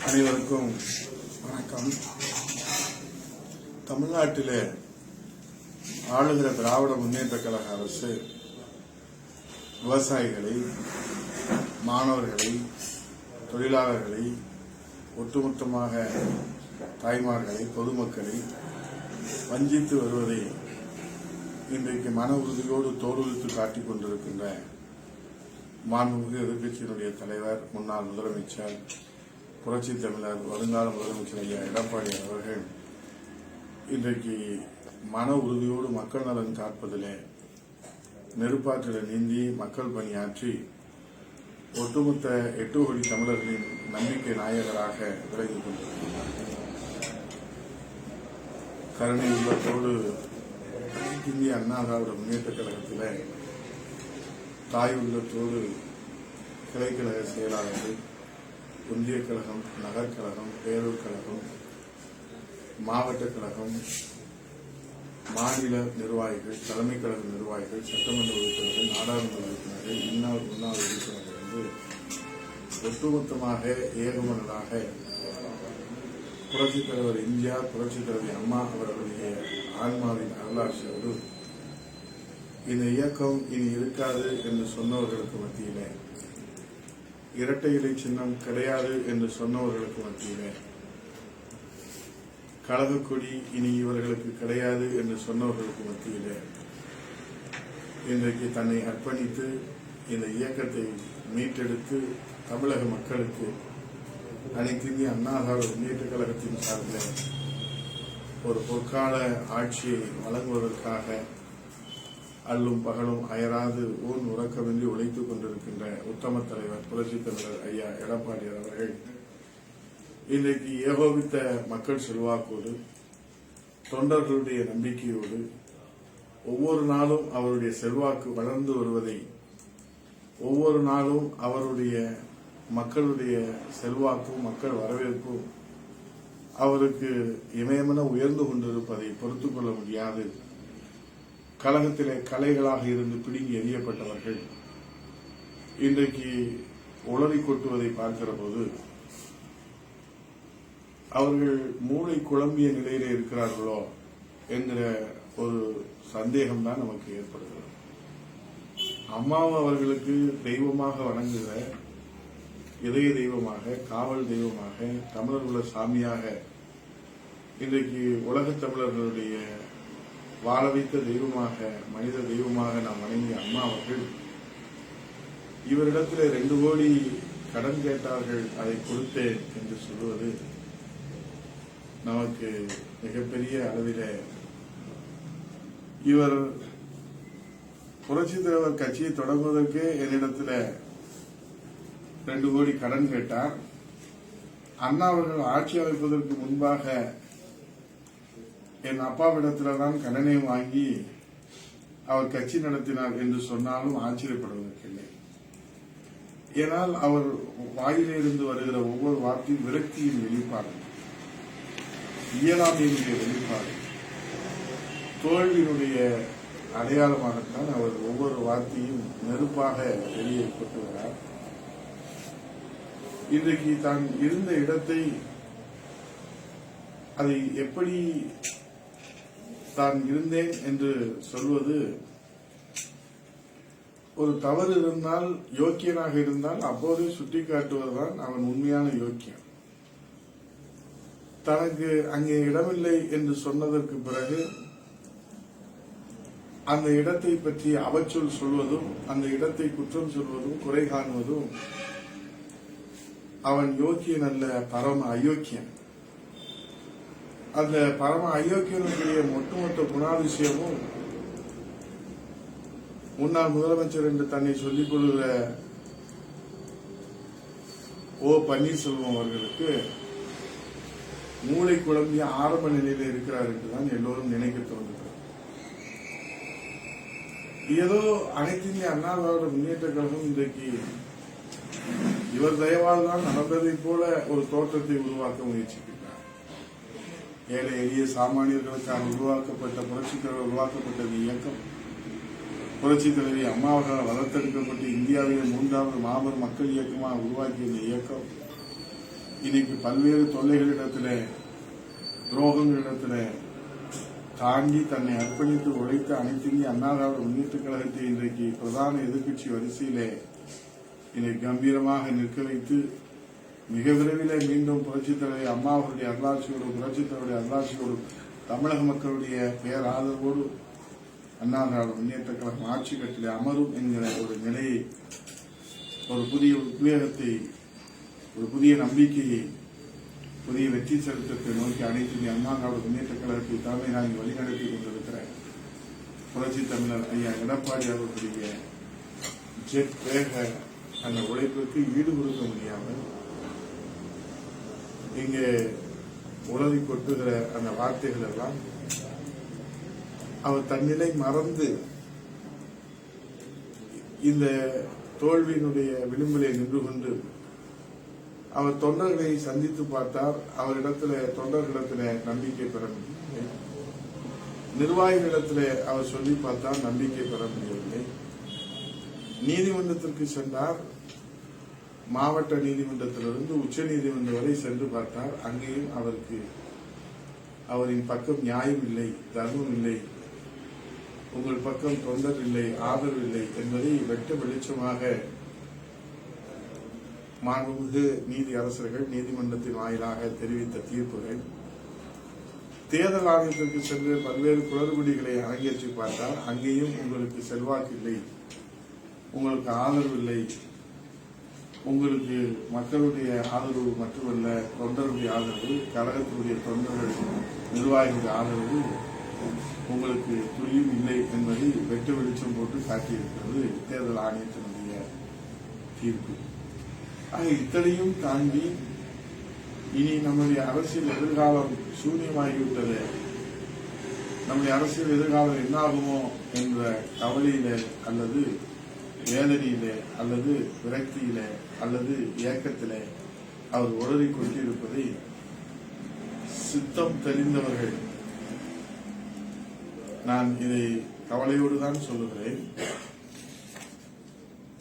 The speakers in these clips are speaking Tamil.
அனைவருக்கும் வணக்கம். தமிழ்நாட்டில் ஆளுகிற திராவிட முன்னேற்ற கழக அரசு விவசாயிகளை மாணவர்களை தொழிலாளர்களை ஒட்டுமொத்தமாக தாய்மார்களை பொதுமக்களை வஞ்சித்து வருவதை இன்றைக்கு மன உறுதியோடு தோலுரித்து காட்டிக் கொண்டிருக்கின்ற மாண்புமிகு எதிர்க்கட்சியினுடைய தலைவர் முன்னாள் முதலமைச்சர் புரட்சி தமிழர் வருங்கால முதலமைச்சர் ஐயா எடப்பாடி அவர்கள் இன்றைக்கு மன உறுதியோடு மக்கள் நலன் காப்பதிலே நெருப்பாற்றில நீந்தி மக்கள் பணியாற்றி ஒட்டுமொத்த எட்டு கோடி தமிழர்களின் நம்பிக்கை நாயகராக விலகிக் கொண்டிருக்கிறார். கருணை உள்ளத்தோடு இந்திய அண்ணா திராவிட முன்னேற்ற கழகத்தில் தாய் உள்ளத்தோடு கிளைக்கழக செயலாளர்கள் ஒன்றிய கழகம் நகர்கழகம் பேரூர் கழகம் மாவட்ட கழகம் மாநில நிர்வாகிகள் தலைமை கழக நிர்வாகிகள் சட்டமன்ற உறுப்பினர்கள் நாடாளுமன்ற உறுப்பினர்கள் இந்நாள் முன்னாள் உறுப்பினர்கள் வந்து ஒட்டுமொத்தமாக ஏகமனதாக புரட்சித் தலைவர் எம்ஜிஆர் புரட்சித் தலைவி அம்மா அவர்களுடைய ஆன்மாவின் அருளாட்சியோடு இந்த இயக்கம் இனி இருக்காது என்று சொன்னவர்களுக்கு மத்தியிலே இரட்டை இலை சின்னம் கிடையாது என்று சொன்னவர்களுக்கு மத்தியிலே. கழகக்கொடி இனி இவர்களுக்கு கிடையாது என்று சொன்னவர்களுக்கு மத்தியிலே. இன்றைக்கு தன்னை அர்ப்பணித்து இந்த இயக்கத்தை மீட்டெடுத்து தமிழக மக்களுக்கு அனைத்திந்திய அண்ணா திராவிட முன்னேற்ற கழகத்தின் சார்பில் ஒரு பொற்கால ஆட்சியை வழங்குவதற்காக அல்லும் பகலும் அயராது ஊன் உறக்கமின்றி உழைத்துக் கொண்டிருக்கின்ற உத்தம தலைவர் புரட்சி தலைவர் ஐயா எடப்பாடியார் அவர்கள் இன்றைக்கு ஏகோபித்த மக்கள் செல்வாக்கோடு தொண்டர்களுடைய நம்பிக்கையோடு ஒவ்வொரு நாளும் அவருடைய செல்வாக்கு வளர்ந்து வருவதை ஒவ்வொரு நாளும் அவருடைய மக்களுடைய செல்வாக்கும் மக்கள் வரவேற்பும் அவருக்கு இமயமென உயர்ந்து கொண்டிருப்பதை பொறுத்துக்கொள்ள முடியாது. கழகத்திலே கலைகளாக இருந்து பிடுங்கி எறியப்பட்டவர்கள் இன்றைக்கு உளறி கொட்டுவதை பார்க்கிற போது அவர்கள் மூளை குழம்பிய நிலையிலே இருக்கிறார்களோ என்கிற ஒரு சந்தேகம் தான் நமக்கு ஏற்படுகிறது. அம்மாவை அவர்களுக்கு தெய்வமாக வணங்குகிற இதய தெய்வமாக காவல் தெய்வமாக தமிழர் உள்ள சாமியாக இன்றைக்கு உலகத் தமிழர்களுடைய வாழ வைத்த தெய்வமாக மனித தெய்வமாக நாம் வணங்கிய அம்மா அவர்கள் இவரிடத்தில் ரெண்டு கோடி கடன் கேட்டார்கள் அதை கொடுத்தேன் என்று சொல்வது நமக்கு மிகப்பெரிய அளவில் இவர் புரட்சி தலைவர் கட்சியை தொடங்குவதற்கு என்னிடத்தில் ரெண்டு கோடி கடன் கேட்டார். அண்ணா அவர்கள் ஆட்சி அமைப்பதற்கு முன்பாக என் அப்பாவிடத்தில் தான் கடனை வாங்கி அவர் கட்சி நடத்தினார் என்று சொன்னாலும் ஆச்சரியப்படுவதற்கில்லை ஏனால் அவர் வாயிலிருந்து வருகிற ஒவ்வொரு வார்த்தையும் விரக்தியின் வெளிப்பாடு. இயலாமையினுடைய வெளிப்பாடு. தோல்வியினுடைய அடையாளமாகத்தான் அவர் ஒவ்வொரு வார்த்தையும் நெருப்பாக வெளியே கொட்டுகிறார் இன்றைக்கு தான் இருந்த இடத்தை அதை எப்படி தான் இருந்தேன் என்று சொல்வது ஒரு தவறு இருந்தால் யோக்கியனாக இருந்தால் அப்போதே சுட்டிக்காட்டுவதுதான் அவன் உண்மையான யோக்கியம் தனக்கு அங்கே இடமில்லை என்று சொன்னதற்கு பிறகு அந்த இடத்தை பற்றி அவச்சொல் சொல்வதும் அந்த இடத்தை குற்றம் சொல்வதும் குறை காணுவதும் அவன் யோக்கியன் அல்ல பரம அயோக்கியன். அந்த பரம அயோக்கியனுடைய ஒட்டுமொத்த குணாதிசயமும் முன்னாள் முதலமைச்சர் என்று தன்னை சொல்லிக் கொள்கிற ஓ பன்னீர்செல்வம் அவர்களுக்கு மூளை குழம்பிய ஆரம்ப நிலையில இருக்கிறார் என்றுதான் எல்லோரும் நினைக்க தோன்றுகிறது. ஏதோ அனைத்து இந்திய அண்ணா திராவிட முன்னேற்ற கழகம் இன்றைக்கு இவர் தயவால் தான் நடந்ததை போல ஒரு தோற்றத்தை உருவாக்க முயற்சிக்கிறது. ஏழை எளிய சாமானியர்களுக்காக உருவாக்கப்பட்ட புரட்சித் தலைவர் உருவாக்கப்பட்ட இந்த இயக்கம். புரட்சித் தலைவி அம்மாவர்களால் வளர்த்தெடுக்கப்பட்டு இந்தியாவிலே மூன்றாவது மாபெரும் மக்கள் இயக்கமாக உருவாக்கிய இந்த இயக்கம். இன்னைக்கு பல்வேறு தொல்லைகளிடத்திலே துரோகங்களிடத்திலே தாண்டி தன்னை அர்ப்பணித்து உழைத்த அனைத்திந்திய அண்ணா திராவிட முன்னேற்ற கழகத்தை இன்றைக்கு பிரதான எதிர்க்கட்சி வரிசையிலே இதை கம்பீரமாக நிற்க வைத்து மிக விரைவில் மீண்டும் புரட்சித் தலைவர் அம்மா அவருடைய அருளாட்சியோடு புரட்சித் தலைவருடைய அருளாட்சியோடு தமிழக மக்களுடைய பேர் ஆதரவோடு அண்ணா திராவிட முன்னேற்ற கழகம் ஆட்சி கட்டிலே அமரும் என்கிற ஒரு நிலையை ஒரு புதிய உத்வேகத்தை ஒரு புதிய நம்பிக்கையை புதிய வெற்றி சரித்திரத்தை நோக்கி அனைத்து இந்திய அண்ணா திராவிட முன்னேற்ற கழகத்தை தலைமை நான் வழிநடத்தி கொண்டிருக்கிற புரட்சி தமிழர் ஐயா எடப்பாடி அவர்களுடைய ஜெட் வேக அந்த உழைப்பிற்கு ஈடு கொடுக்க முடியாமல் இங்கே உலகி கொட்டுகிற அந்த வார்த்தைகள் எல்லாம் அவர் தன்னிலை மறந்து இந்த தோல்வியினுடைய விளிம்பிலே நின்று கொண்டு அவர் தொண்டர்களை சந்தித்து பார்த்தார். அவரிடத்துல தொண்டர்களிடத்துல நம்பிக்கை பெற முடியவில்லை. நிர்வாகிகளிடத்திலே அவர் சொல்லி பார்த்தார் நம்பிக்கை பெற முடியவில்லை. நீதிமன்றத்திற்கு சென்றார். மாவட்ட நீதிமன்றத்திலிருந்து உச்ச நீதிமன்றம் வரை சென்று பார்த்தார். அங்கேயும் அவருக்கு அவரின் பக்கம் நியாயம் இல்லை தர்மம் இல்லை. உங்கள் பக்கம் தொண்டர் இல்லை ஆதரவு இல்லை என்பதை வெட்ட வெளிச்சமாக மாண்புமிகு நீதி அரசர்கள் நீதிமன்றத்தின் வாயிலாக தெரிவித்த தீர்ப்புகள். தேர்தல் ஆணையத்திற்கு சென்று பல்வேறு குளறுபடிகளை அரங்கேற்றி பார்த்தால் அங்கேயும் உங்களுக்கு செல்வாக்கு இல்லை உங்களுக்கு ஆதரவு இல்லை உங்களுக்கு மக்களுடைய ஆதரவு மட்டுமல்ல தொண்டருடைய ஆதரவு கழகத்தினுடைய தொண்டர்கள் நிர்வாகிகளுடைய ஆதரவு உங்களுக்கு துளியும் இல்லை என்பதை வெட்டு வெளிச்சம் போட்டு காட்டியிருக்கிறது தேர்தல் ஆணையத்தினுடைய தீர்ப்பு. ஆக இத்தனையும் தாண்டி இனி நம்முடைய அரசியல் எதிர்காலம் சூன்யமாகிவிட்டது. நம்முடைய அரசியல் எதிர்காலம் என்னாகுமோ என்ற கவலையில அல்லது வேதனையிலே அல்லது விரக்தியிலே அல்லது ஏக்கத்திலே அவர் உளறி கொண்டிருப்பதை சித்தம் தெரிந்தவர்கள் நான் இதை கவலையோடு தான் சொல்லுகிறேன்.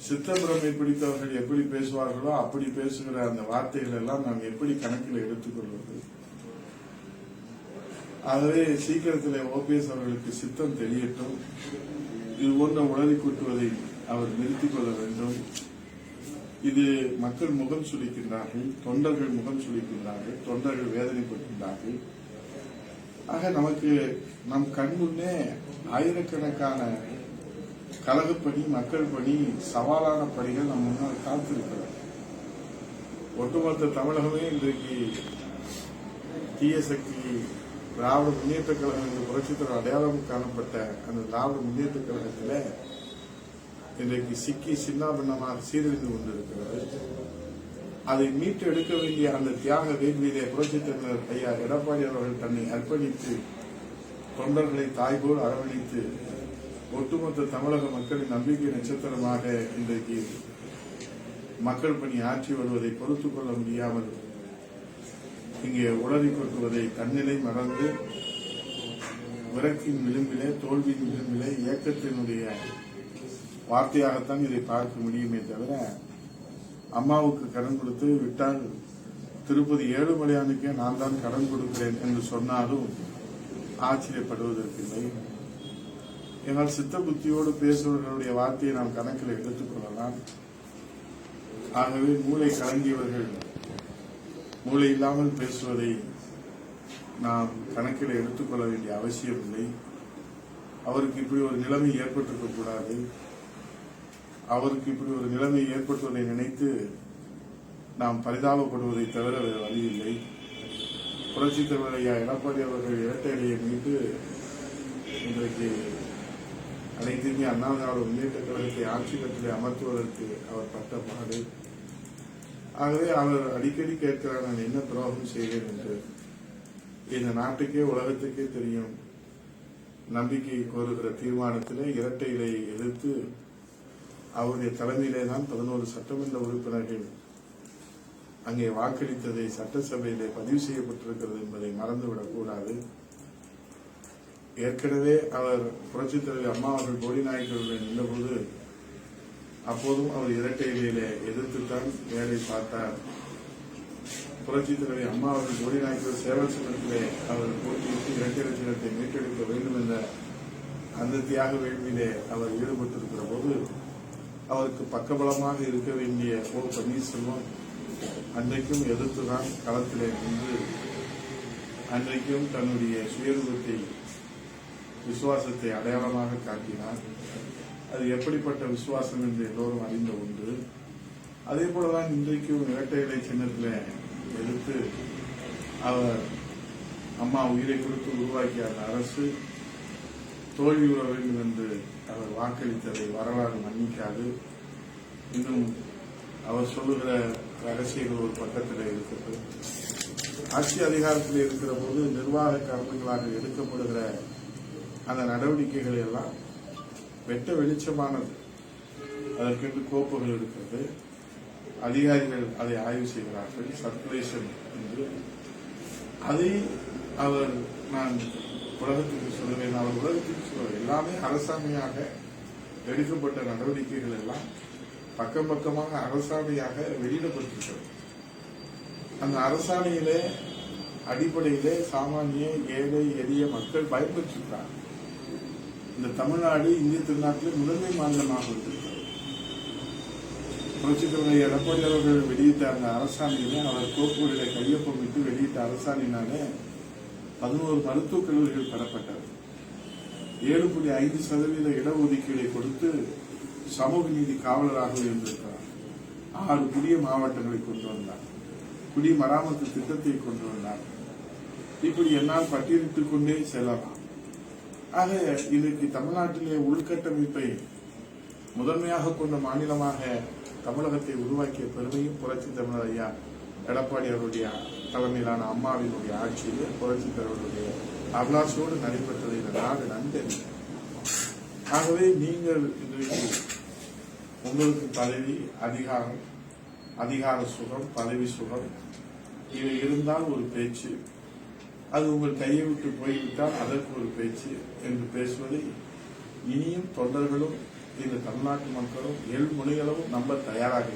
சித்தப்பிரமை பிடித்தவர்கள் எப்படி பேசுவார்களோ அப்படி பேசுகிற அந்த வார்த்தைகள் எல்லாம் நாம் எப்படி கணக்கில் எடுத்துக்கொள்வது? ஆகவே சீக்கிரத்தில் ஓபிஎஸ் அவர்களுக்கு சித்தம் தெரியட்டும் இது போன்ற உளறி கூட்டுவதை அவர் நிறுத்திக் கொள்ள வேண்டும். இது மக்கள் முகம் சுளிக்கின்றார்கள் தொண்டர்கள் முகம் சுளிக்கின்றார்கள் தொண்டர்கள் வேதனைப்படுகின்றார்கள் ஆக நமக்கு நம் கண் முன்னே ஆயிரக்கணக்கான கழகப்பணி மக்கள் பணி சவாலான பணிகள் நம் முன்னால் காத்திருக்கிறது. ஒட்டுமொத்த தமிழகமே இன்றைக்கு தீய சக்தி திராவிட முன்னேற்ற கழகம் என்று புரட்சித்தர அடையாளம் காணப்பட்ட அந்த திராவிட முன்னேற்ற கழகத்தில் இன்றைக்கு சிக்கி சின்னாபின்னமாக சீரழிந்து கொண்டிருக்கிறது. அதை மீட்டு எடுக்க வேண்டிய அந்த தியாக வேள்வியிலே புரட்சித் தலைவர் ஐயா எடப்பாடி அவர்கள் தன்னை அர்ப்பணித்து தொண்டர்களை தாய்போல் அரவணைத்து ஒட்டுமொத்த தமிழக மக்களின் நம்பிக்கை நட்சத்திரமாக இன்றைக்கு மக்கள் பணி ஆற்றி வருவதை பொறுத்துக் கொள்ள முடியாமல் இங்கே உளறி கொட்டுவதை தன்னிலை மறந்து விரக்கின் விளிம்பிலே தோல்வியின் விளிம்பிலே இயக்கத்தினுடைய வார்த்தையாகத்தான் இதை பார்க்க முடியுமே தவிர அம்மாவுக்கு கடன் கொடுத்து விட்டால் திருப்பதி ஏழுமலையானுக்கே நான் தான் கடன் கொடுக்கிறேன் என்று சொன்னாலும் ஆச்சரியப்படுவதற்கில்லை என்னால் சித்த புத்தியோடு பேசுபவர்களுடைய வார்த்தையை நாம் கணக்கில் எடுத்துக்கொள்ளலாம் ஆகவே மூளை கலங்கியவர்கள் மூளை இல்லாமல் பேசுவதை நாம் கணக்கில் எடுத்துக்கொள்ள வேண்டிய அவசியம் இல்லை. அவருக்கு இப்படி ஒரு நிலைமை ஏற்பட்டிருக்க கூடாது. அவருக்கு இப்படி ஒரு நிலைமை ஏற்பட்டுவதை நினைத்து நாம் பரிதாபப்படுவதை தவிர வேறு வழி இல்லை. புரட்சித் தலைவர் எடப்பாடி அவர்கள் இரட்டை இலையை மீட்டு இன்றைக்கு அனைத்து இந்திய அண்ணா திராவிட முன்னேற்ற கழகத்தை ஆட்சி கட்டிலே அமர்த்துவதற்கு அவர் பட்ட பாடு. ஆகவே அவர் அடிக்கடி கேட்கிறார் நான் என்ன துரோகம் செய்கிறேன் என்று. இந்த நாட்டுக்கே உலகத்துக்கே தெரியும். நம்பிக்கை கோருகிற தீர்மானத்திலே இரட்டை இலையை எதிர்த்து அவருடைய தலைமையிலே தான் பதினோரு சட்டமன்ற உறுப்பினர்கள் அங்கே வாக்களித்ததை சட்டசபையிலே பதிவு செய்யப்பட்டிருக்கிறது என்பதை மறந்துவிடக் கூடாது. ஏற்கனவே அவர் புரட்சித் தலைவர் அம்மா அவர்கள் கோடிநாயக்கர்கள் நின்றபோது அப்போதும் அவர் இரட்டை இலையிலே எதிர்த்துத்தான் வேலை பார்த்தார். புரட்சித் தலைவி அம்மா அவர்கள் ஜோடி நாயக்கர் சேவல் சங்கத்திலே அவர் போட்டியிட்டு இரட்டை லட்சணத்தை மீட்டெடுக்க வேண்டும் என்ற அந்த தியாக வேள்வியிலே அவர் ஈடுபட்டிருக்கிற போது அவருக்கு பக்கபலமாக இருக்க வேண்டிய ஓ பன்னீர்செல்வம் அன்றைக்கும் எதிர்த்துதான் களத்திலே நின்று அன்றைக்கும் தன்னுடைய சுயரூபத்தை விசுவாசத்தை அடையாளமாக காட்டினார். அது எப்படிப்பட்ட விசுவாசம் என்று எல்லோரும் அறிந்த ஒன்று. அதே போலதான் இன்றைக்கும் இரட்டை இலை சின்னத்தில் எடுத்து அவர் அம்மா உயிரை கொடுத்து உருவாக்கிய அந்த அரசு தோல்வியுற வேண்டும் என்று அவர் வாக்களித்ததை வரலாறு மன்னிக்காது. இன்னும் அவர் சொல்லுகிற ரகசியங்கள் ஒரு பக்கத்தில் இருக்கிறது. ஆட்சி அதிகாரத்தில் இருக்கிற போது நிர்வாக காரணங்களாக எடுக்கப்படுகிற அந்த நடவடிக்கைகள் எல்லாம் வெட்ட வெளிச்சமானது. அதற்கென்று கோப்புகள் இருக்கிறது. அதிகாரிகள் அதை ஆய்வு செய்கிறார்கள் சர்க்குலேஷன் என்று. அதை அவர் நான் உலகத்துக்கு சொல்லுவேன் அவர் உலகத்துக்கு எல்லாமே அரசாணையாக எடுக்கப்பட்ட நடவடிக்கைகள் எல்லாம் பக்கம் பக்கமாக அரசாணையாக வெளியிடப்பட்டிருக்கிறது. அந்த அரசாணையிலே அடிப்படையிலே சாமானிய ஏழை எளிய மக்கள் பயன்பெற்றிருக்கிறார் இந்த தமிழ்நாடு இந்திய திருநாட்டில் முதன்மை மாநிலமாக வந்திருக்கிறது புரட்சித் தலைவர் எடப்பாடி அவர்கள் வெளியிட்ட அந்த அரசாணையில அவர் கோப்புகளில கையொப்பமிட்டு வெளியிட்ட அரசாணையினால பதினோரு மருத்துவக் கல்லூரிகள் பெறப்பட்டது ஏழு புள்ளி ஐந்து சதவீத இடஒதுக்கீடை கொடுத்து சமூக நீதி காவலராக இருந்திருக்கிறார். ஆறு புதிய மாவட்டங்களை கொண்டு வந்தார். குடிமராமத்து திட்டத்தை கொண்டு வந்தார். இப்படி என்னால் பட்டியலிட்டுக் கொண்டே செல்லலாம். ஆக இன்றைக்கு தமிழ்நாட்டிலே உள்கட்டமைப்பை முதன்மையாக கொண்ட மாநிலமாக தமிழகத்தை உருவாக்கிய பெருமையும் புரட்சி தமிழர் ஐயா எடப்பாடி அவருடைய தலைமையிலான அம்மாவினுடைய ஆட்சியிலே புரட்சி தலைவருடைய அபிலாஷோடு நடைபெற்றதை இந்த நாடு நன்கறியும் ஆகவே நீங்கள் இன்றைக்கு உங்களுக்கு பதவி அதிகாரம் அதிகார சுகம் பதவி சுகம் இவை இருந்தால் ஒரு பேச்சு. அது உங்கள் கையை விட்டு போய்விட்டால் அதற்கு ஒரு பேச்சு என்று பேசுவதை இனியும் தொண்டர்களும் இந்த தமிழ்நாட்டு மக்களும் எல்முனைகளும் நம்ப தயாராக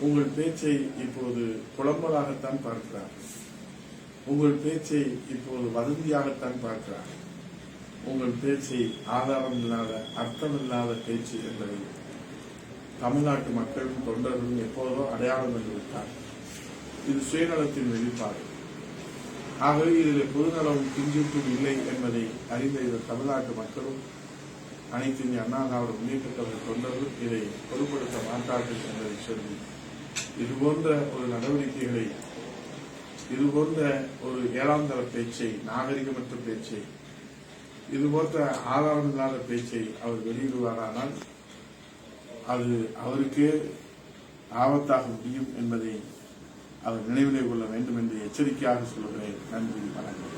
உங்கள் பேச்சை இப்போது புலம்பலாகத்தான் பார்க்கிறார் உங்கள் பேச்சை இப்போது வதந்தியாகத்தான் பார்க்கிறார். உங்கள் பேச்சை ஆதாரம் இல்லாத அர்த்தம் இல்லாத பேச்சு என்பதை தமிழ்நாட்டு மக்களும் தொண்டர்களும் எப்போதோ அடையாளம் வந்துவிட்டார் விட்டார். இது சுயநலத்தின் வெளிப்பாடு. ஆகவே இதில் பொதுநலம் கிஞ்சிப்பும் இல்லை என்பதை அறிந்த இந்த தமிழ்நாட்டு மக்களும் அனைத்து இந்திய அண்ணா திராவிட முன்னேற்ற தொண்டர்கள் இதை பொருட்படுத்த மாட்டார்கள் என்பதை சொல்லி இதுபோன்ற ஒரு நடவடிக்கைகளை இது போன்ற ஒரு ஏழாம் தர பேச்சை நாகரிகமற்ற பேச்சை இது போன்ற ஆதாரம் இல்லாத பேச்சை அவர் வெளியிடுவாரானால் அது அவருக்கே ஆபத்தாக முடியும் என்பதை அவர் நினைவிலே கொள்ள வேண்டும் என்று எச்சரிக்கையாக சொல்கிறேன் நன்றி வணக்கம்.